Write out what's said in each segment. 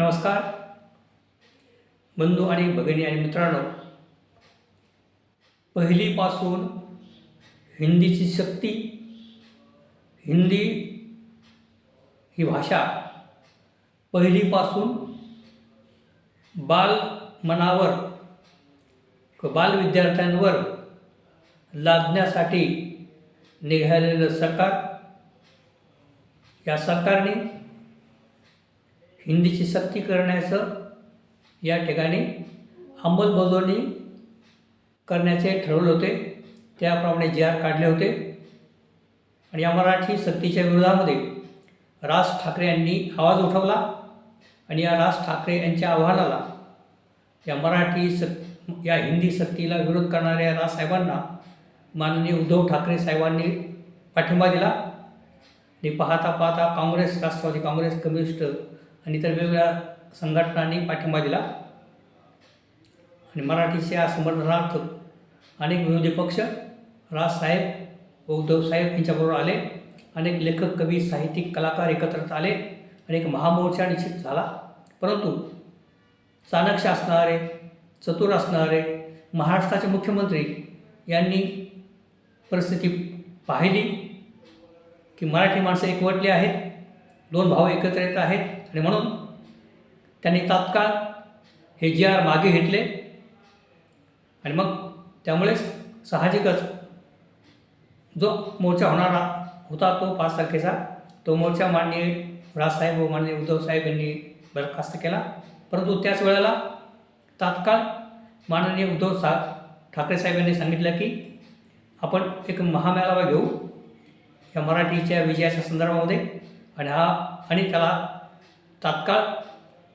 नमस्कार. बंधू आणि भगिनी आणि मित्रांनो पहिलीपासून हिंदीची शक्ती हिंदी ही भाषा पहिलीपासून बाल मनावर बाल विद्यार्थ्यांवर लादण्यासाठी निघालेलं सरकार या सरकारने हिंदीची सक्ती करण्याचं या ठिकाणी अंमलबजावणी करण्याचे ठरवले होते. त्याप्रमाणे जे आर काढले होते. आणि या मराठी सक्तीच्या विरोधामध्ये राज ठाकरे यांनी आवाज उठवला. आणि या राज ठाकरे यांच्या आव्हानाला या मराठी सक या हिंदी सक्तीला विरोध करणाऱ्या राजसाहेबांना माननीय उद्धव ठाकरे साहेबांनी पाठिंबा दिला. आणि पाहता पाहता काँग्रेस राष्ट्रवादी काँग्रेस कम्युनिस्ट आणि इतर वेगवेगळ्या संघटनांनी पाठिंबा दिला. आणि मराठीच्या समर्थनार्थ अनेक विरोधी पक्ष राजसाहेब व उद्धवसाहेब यांच्याबरोबर आले. अनेक लेखक कवी साहित्यिक कलाकार एकत्रित आले. आणि एक महामोर्चा निश्चित झाला. परंतु चाणक्य असणारे चतुर असणारे महाराष्ट्राचे मुख्यमंत्री यांनी परिस्थिती पाहिली की मराठी माणसं एकवटली आहेत दोन भाऊ एकत्र येत आहेत. आणि म्हणून त्यांनी तात्काळ हे जी आर मागे घेतले. आणि मग त्यामुळेच साहजिकच जो मोर्चा होणारा होता तो पाच तारखेचा तो मोर्चा माननीय राजसाहेब व माननीय उद्धवसाहेब यांनी बरखास्त केला. परंतु त्याच वेळेला तात्काळ माननीय उद्धव सा ठाकरे साहेब यांनी सांगितलं की आपण एक महामेळावा घेऊ या मराठीच्या विजयाच्या संदर्भामध्ये. आणि हा आणि त्याला तात्काळ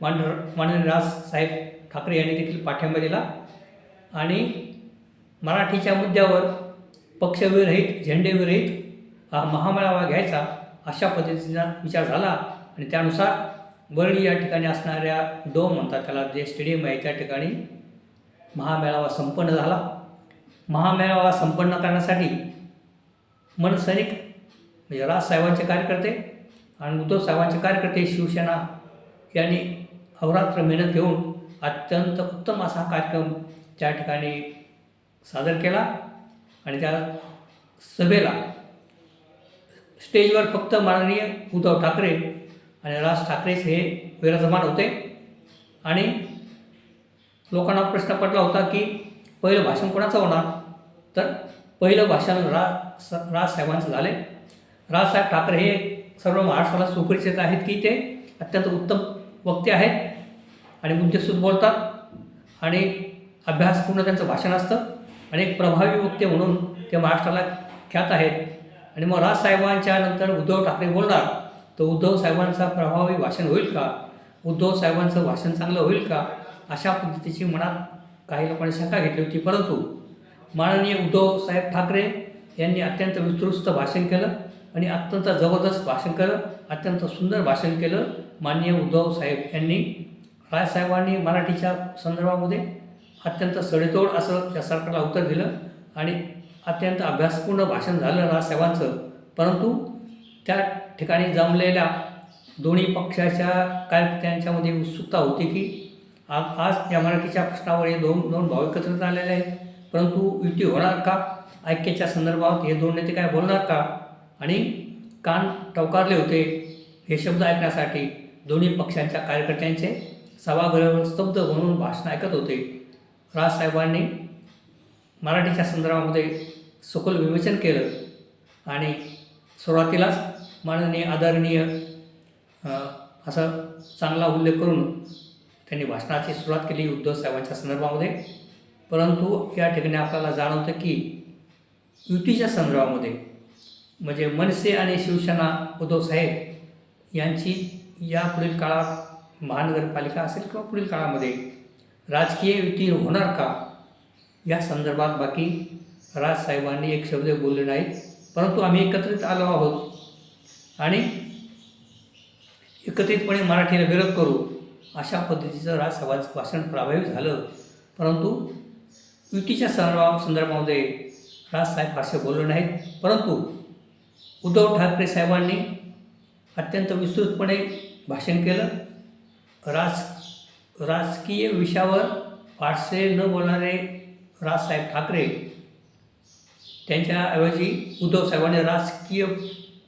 मान माननीय राजसाहेब ठाकरे यांनी देखील पाठिंबा दिला. आणि मराठीच्या मुद्द्यावर पक्षविरहित झेंडेविरहित हा महामेळावा घ्यायचा अशा पद्धतीचा विचार झाला. आणि त्यानुसार वरळी या ठिकाणी असणाऱ्या डोम म्हणतात त्याला जे स्टेडियम आहे त्या ठिकाणी महामेळावा संपन्न झाला. महामेळावा संपन्न करण्यासाठी मनसैनिक म्हणजे राजसाहेबांचे कार्यकर्ते आणि उद्धव साहेबांचे कार्यकर्ते शिवसेना यांनी अवरात्र मेहनत घेऊन अत्यंत उत्तम असा कार्यक्रम त्या ठिकाणी सादर केला आणि त्या सभेला स्टेजवर फक्त माननीय उद्धव ठाकरे आणि राज ठाकरेच हे विराजमान होते. आणि लोकांना प्रश्न पडला होता की पहिलं भाषण कोणाचं होणार? तर पहिलं भाषण रा स राजसाहेबांचं झाले राजसाहेब ठाकरे हे सर्व महाराष्ट्राला सुपरिचित आहेत की ते अत्यंत उत्तम वक्ते आहेत आणि मुद्देसूद बोलतात आणि अभ्यासपूर्ण त्यांचं भाषण असतं. आणि एक प्रभावी वक्ते म्हणून ते महाराष्ट्राला ख्यात आहेत. आणि मग राजसाहेबांच्या नंतर उद्धव ठाकरे बोलणार तर उद्धव साहेबांचा प्रभावी भाषण होईल का? उद्धव साहेबांचं भाषण चांगलं होईल का? अशा पद्धतीची मनात काही लोकांनी शंका घेतली होती. परंतु माननीय उद्धव साहेब ठाकरे यांनी अत्यंत विस्तृत भाषण केलं. आणि अत्यंत जबरदस्त भाषण केलं अत्यंत सुंदर भाषण केलं माननीय उद्धव साहेब यांनी. राजसाहेबांनी मराठीच्या संदर्भामध्ये अत्यंत सडेतोड असं त्या सरकारला उत्तर दिलं आणि अत्यंत अभ्यासपूर्ण भाषण झालं राजसाहेबांचं. परंतु त्या ठिकाणी जमलेल्या दोन्ही पक्षाच्या कार्यकर्त्यांच्यामध्ये उत्सुकता होती की आज आज या मराठीच्या प्रश्नावर हे दोन दोन भाव एकत्रित आलेले आहेत. परंतु युती होणार का? ऐक्याच्या संदर्भात हे दोन नेते काय बोलणार का? आणि कान टवकारले होते. हे शब्द ऐकण्यासाठी दोन्ही पक्षांच्या कार्यकर्त्यांचे सभागृहावर स्तब्ध म्हणून भाषण ऐकत होते. राजसाहेबांनी मराठीच्या संदर्भामध्ये सखोल विवेचन केलं आणि सुरुवातीलाच माननीय आदरणीय असा चांगला उल्लेख करून त्यांनी भाषणाची सुरुवात केली उद्धव साहेबांच्या संदर्भामध्ये. परंतु या ठिकाणी आपल्याला जाणवतं की युतीच्या संदर्भामध्ये म्हणजे मनसे आणि शिवसेना उद्धव साहेब यांची या पुढील काळात महानगरपालिका असेल किंवा पुढील काळामध्ये राजकीय युती होणार का? या संदर्भात बाकी राजसाहेबांनी एक शब्द बोलले नाहीत परंतु आम्ही एकत्रित आलो आहोत आणि एकत्रितपणे मराठीला विरोध करू अशा पद्धतीचं राजसभाचं भाषण प्रभावी झालं. परंतु युतीच्या संदर्भा संदर्भामध्ये राजसाहेब फारसे बोलले नाहीत परंतु उद्धव ठाकरे साहेबांनी अत्यंत विस्तृतपणे भाषण केलं. राज राजकीय विषयावर फारसे न बोलणारे राजसाहेब ठाकरे त्यांच्याऐवजी उद्धव साहेबांनी राजकीय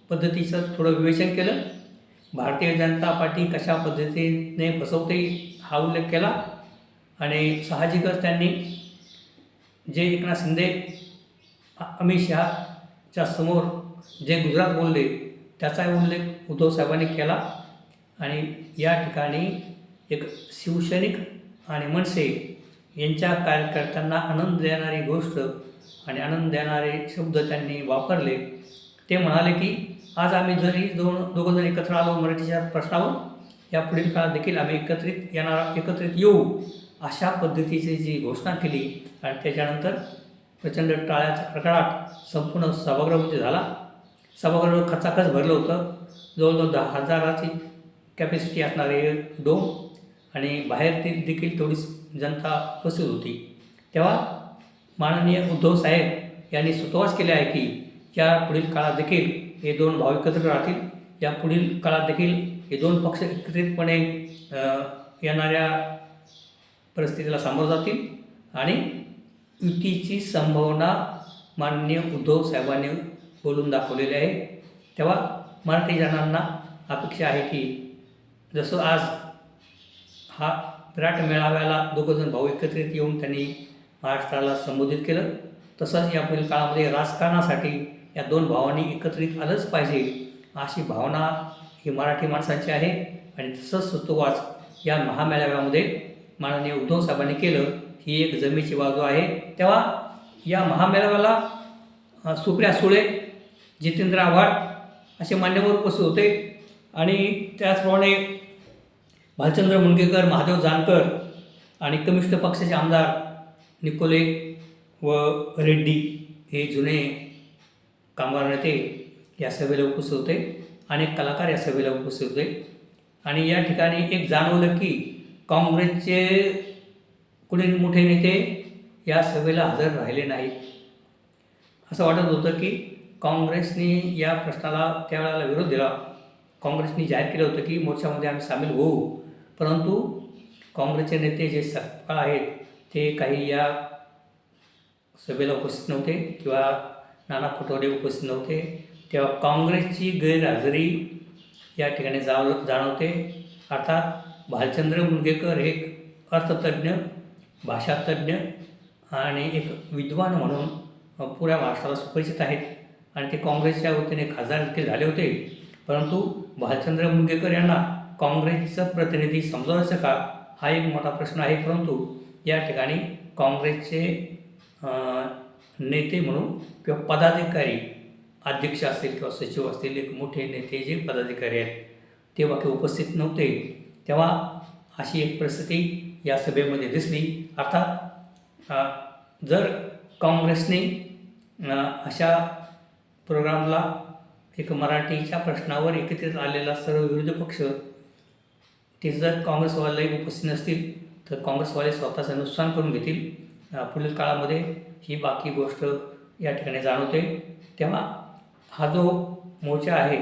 पद्धतीचं थोडं विवेचन केलं. भारतीय जनता पार्टी कशा पद्धतीने बसवते हा उल्लेख केला आणि साहजिकच त्यांनी जे एकनाथ शिंदे अमित शहाच्या समोर जे गुजरात बोलले त्याचाही उल्लेख उद्धव साहेबांनी केला. आणि या ठिकाणी एक शिवसैनिक आणि मनसे यांच्या कार्यकर्त्यांना आनंद देणारी गोष्ट आणि आनंद देणारे शब्द त्यांनी वापरले. ते म्हणाले की आज आम्ही जरी दोन दोघं जण एकत्र आलो मराठीच्या प्रश्नावर या पुढील काळात देखील आम्ही एकत्रित येणार एकत्रित येऊ अशा पद्धतीची जी घोषणा केली. आणि त्याच्यानंतर प्रचंड टाळ्याचा कडकडाट संपूर्ण सभागृहामध्ये झाला. सभागृह खचाखच भरलं होतं. जवळजवळ दहा हजाराची कॅपॅसिटी असणारे हे डोम आणि बाहेर ते देखील थोडीच जनता उपस्थित होती. तेव्हा माननीय उद्धव साहेब यांनी सुतोवाच केले आहे की या पुढील काळात देखील हे दोन भाव एकत्र राहतील. या पुढील काळात देखील हे दोन पक्ष एकत्रितपणे येणाऱ्या परिस्थितीला सामोरं जातील. आणि युतीची संभावना माननीय उद्धव साहेबांनी बोलून दाखवलेले आहे. तेव्हा मराठी जणांना अपेक्षा आहे की जसं आज हा विराट मेळाव्याला दोघंजण भाऊ एकत्रित येऊन त्यांनी महाराष्ट्राला संबोधित केलं तसंच या पुढील काळामध्ये राजकारणासाठी या दोन भावांनी एकत्रित आलंच पाहिजे अशी भावना ही मराठी माणसांची आहे. आणि तसंच सुतोवाच या महामेळाव्यामध्ये माननीय उद्धव साहेबांनी केलं ही एक जमेची बाजू आहे. तेव्हा या महामेळाव्याला सुप्रिया सुळे जितेंद्र आव्हाड असे मान्यवर उपस्थित होते. आणि त्याचप्रमाणे भालचंद्र मुणगेकर महादेव जानकर आणि कम्युनिस्ट पक्षाचे आमदार निकोले व रेड्डी हे जुने कामगार नेते या सभेला उपस्थित होते अनेक कलाकार या सभेला उपस्थित होते. आणि या ठिकाणी एक जाणवलं की काँग्रेसचे कुणी मोठे नेते या सभेला हजर राहिले नाहीत. असं वाटत होतं की काँग्रेसने या प्रश्नाला त्यावेळेला विरोध दिला. काँग्रेसने जाहीर केलं होतं की मोर्चामध्ये आम्ही सामील होऊ. परंतु काँग्रेसचे नेते जे सत्काळ आहेत ते काही या सभेला उपस्थित नव्हते किंवा नाना पटोले उपस्थित नव्हते. तेव्हा काँग्रेसची गैरहजेरी या ठिकाणी जाव जाणवते. अर्थात भालचंद्र मुनगेकर हे एक अर्थतज्ज्ञ भाषातज्ज्ञ आणि एक विद्वान म्हणून पुऱ्या महाराष्ट्राला सुपरिचित आहेत. आणि ते काँग्रेसच्या वतीने खासदार देखील झाले होते. परंतु भालचंद्र मुंगेकर यांना काँग्रेसचं प्रतिनिधी समजावायचं का? हा एक मोठा प्रश्न आहे. परंतु या ठिकाणी काँग्रेसचे नेते म्हणून किंवा पदाधिकारी अध्यक्ष असतील किंवा सचिव असतील एक मोठे नेते जे पदाधिकारी आहेत ते बाकी उपस्थित नव्हते. तेव्हा अशी एक परिस्थिती या सभेमध्ये दिसली. अर्थात जर काँग्रेसने अशा प्रोग्रामला एक मराठीच्या प्रश्नावर एकत्रित आलेला सर्व विरोधी पक्ष ते जर काँग्रेसवाले उपस्थित नसतील तर काँग्रेसवाले स्वतःचं नुकसान करून घेतील. पुढील काळामध्ये ही बाकी गोष्ट या ठिकाणी जाणवते. तेव्हा हा जो मोर्चा आहे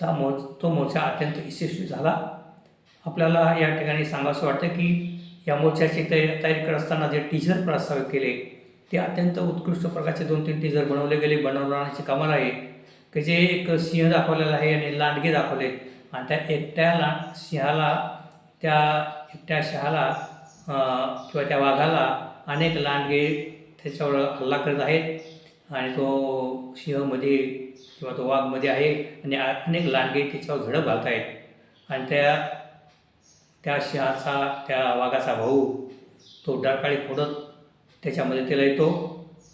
त्या मो तो मोर्चा अत्यंत यशस्वी झाला. आपल्याला या ठिकाणी सांगावंसं वाटतं की या मोर्चाची तयारी तयारी करत असताना जे टीचर प्रस्तावित केले ते अत्यंत उत्कृष्ट प्रकारचे दोन तीन टीजर बनवले गेले. बनवण्याची कमाल आहे. की जे एक सिंह दाखवलेला आहे आणि लांडगे दाखवले. आणि त्या एकट्या ला सिंहाला त्या एकट्या शहाला किंवा त्या वाघाला अनेक लांडगे त्याच्यावर हल्ला करत आहेत. आणि तो सिंहमध्ये किंवा तो वाघमध्ये आहे आणि अनेक लांडगे त्याच्यावर झडप घालत आहेत. आणि त्या त्या सिंहाचा त्या वाघाचा भाऊ तो डरकाळी फोडत त्याच्यामध्ये त्याला येतो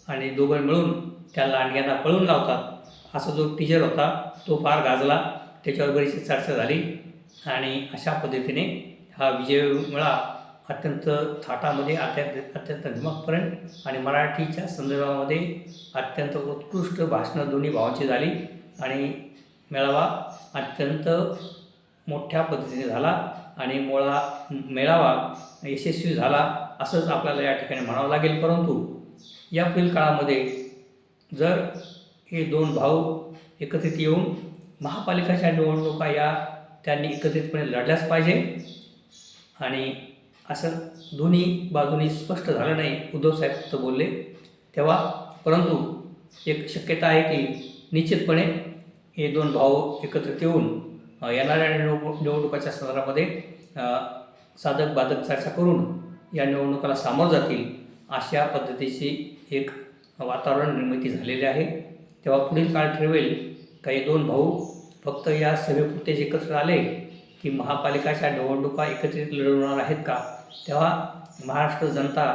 आणि दोघं मिळून त्या लांडग्यांना पळून लावतात. असा जो टीजर होता तो फार गाजला. त्याच्यावर बरीचशी चर्चा झाली आणि अशा पद्धतीने हा विजय मेळा अत्यंत थाटामध्ये अत्यंत अत्यंत निमकपर्यंत आणि मराठीच्या संदर्भामध्ये अत्यंत उत्कृष्ट भाषणं दोन्ही भावांची झाली आणि मेळावा अत्यंत मोठ्या पद्धतीने झाला आणि मुळा मेळावा यशस्वी झाला. असंच आपल्याला या ठिकाणी म्हणावं लागेल. परंतु या पुढील काळामध्ये जर हे दोन भाऊ एकत्रित येऊन महापालिकाच्या निवडणुका या त्यांनी एकत्रितपणे लढल्याच पाहिजे. आणि असं दोन्ही बाजूनी स्पष्ट झालं नाही उद्धव साहेब फक्त बोलले तेव्हा. परंतु एक शक्यता आहे की निश्चितपणे हे दोन भाऊ एकत्रित येऊन येणाऱ्या निवड निवडणुकाच्या संदर्भामध्ये साधक बाधक चर्चा करून या निवडणुकाला सामोरं जातील अशा पद्धतीची एक वातावरण निर्मिती झालेली आहे. तेव्हा पुढील काळ ठरवेल काही दोन भाऊ फक्त या सभेपुरतेच एकत्र आले की महापालिकाच्या निवडणुका एकत्रित लढवणार आहेत का? तेव्हा महाराष्ट्र जनता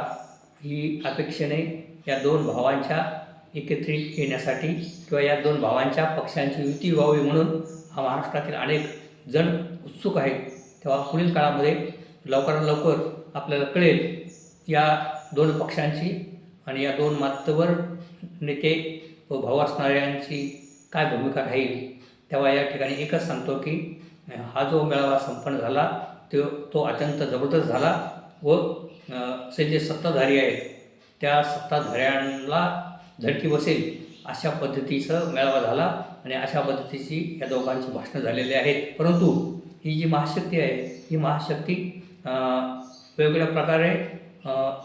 ही अपेक्षेने या दोन भावांच्या एकत्रित येण्यासाठी किंवा या दोन भावांच्या पक्षांची युती व्हावी म्हणून हा महाराष्ट्रातील अनेक जण उत्सुक आहेत. तेव्हा पुढील काळामध्ये लवकरात लवकर आपल्याला कळेल या दोन पक्षांची आणि या दोन मातवर नेते व भाऊ असणाऱ्यांची काय भूमिका राहील तेव्हा या ठिकाणी एकच सांगतो की हा जो मेळावा संपन्न झाला तो तो अत्यंत जबरदस्त झाला व अ, चे जे सत्ताधारी आहेत त्या सत्ताधाऱ्यांना धडकी बसेल अशा पद्धतीचं मेळावा झाला आणि अशा पद्धतीची या दोघांची भाषणं झालेली आहेत. परंतु ही जी महाशक्ती आहे ही महाशक्ती वेगवेगळ्या प्रकारे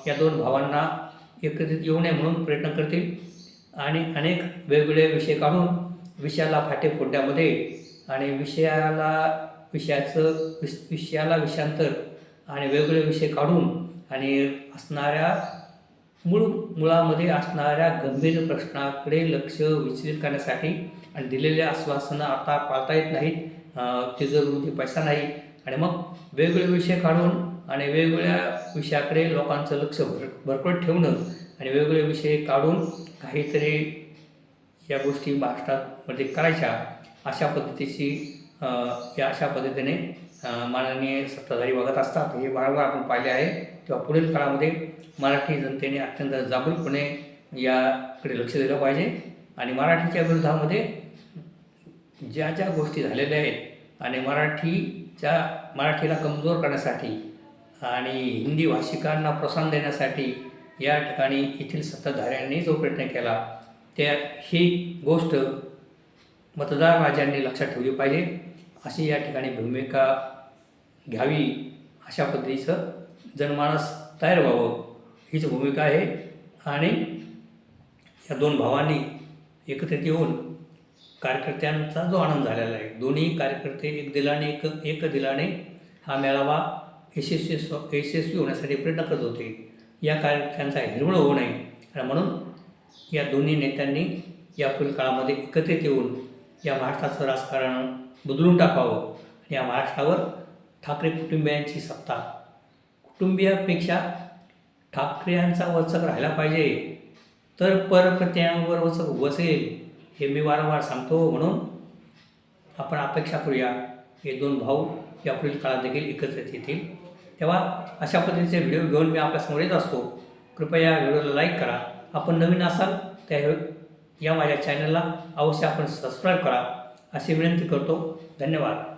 या दोन भावांना एकत्रित येऊ नये म्हणून प्रयत्न करतील. आणि अनेक वेगवेगळे विषय काढून विषयाला फाटे फोडण्यामध्ये आणि विषयाला विषयाचं विष विषयाला विषांतर आणि वेगवेगळे विषय काढून आणि असणाऱ्या मूळ मुळामध्ये असणाऱ्या गंभीर प्रश्नाकडे लक्ष विचलित करण्यासाठी आणि दिलेल्या आश्वासनं आता पाळता येत नाहीत. तिजोरीमध्ये पैसा नाही. आणि मग वेगवेगळे विषय काढून आणि वेगवेगळ्या विषयाकडे लोकांचं लक्ष भर भरकट ठेवणं आणि वेगवेगळे विषय काढून काहीतरी या गोष्टी महाराष्ट्रामध्ये करायच्या अशा पद्धतीची या अशा पद्धतीने माननीय सत्ताधारी बघत असतात. हे वारंवार आपण पाहिले आहे. तेव्हा पुढील काळामध्ये मराठी जनतेने अत्यंत जागरूकपणे याकडे लक्ष दिलं पाहिजे आणि मराठीच्या विरोधामध्ये ज्या ज्या गोष्टी झालेल्या आहेत आणि मराठीच्या मराठीला कमजोर करण्यासाठी आणि हिंदी भाषिकांना प्रोत्साहन देण्यासाठी या ठिकाणी येथील सत्ताधाऱ्यांनी जो प्रयत्न केला त्या ही गोष्ट मतदार राजांनी लक्षात ठेवली पाहिजे. अशी या ठिकाणी भूमिका घ्यावी अशा पद्धतीचं जनमानस तयार व्हावं हीच भूमिका आहे. आणि या दोन भावांनी एकत्रित येऊन कार्यकर्त्यांचा जो आनंद झालेला आहे दोन्ही कार्यकर्ते एक दिलाने एक एक दिलाने हा मेळावा यशस्वी स्व- यशस्वी होण्यासाठी प्रयत्न करत होते. या कार्यकर्त्यांचा हिरवळ होऊ नये. आणि म्हणून या दोन्ही नेत्यांनी या पुढील काळामध्ये एकत्रित येऊन या महाराष्ट्राचं राजकारण बदलून टाकावं. आणि या महाराष्ट्रावर ठाकरे कुटुंबियांची सत्ता. कुटुंबियापेक्षा ठाकरेंचा वचक राहिला पाहिजे. तर परप्रत्यांवर वचक बसेल हे मी वारंवार सांगतो. म्हणून आपण अपेक्षा करूया हे दोन भाऊ या पुढील काळात देखील एकत्रित येतील. तेव्हा अशा पद्धतीचे व्हिडिओ घेऊन मी आपल्यासमोर येत असतो. कृपया या व्हिडिओला लाईक करा. आपण नवीन असाल त्या या माझ्या चॅनलला अवश्य आपण सबस्क्राईब करा. अशी विनंती करतो. धन्यवाद.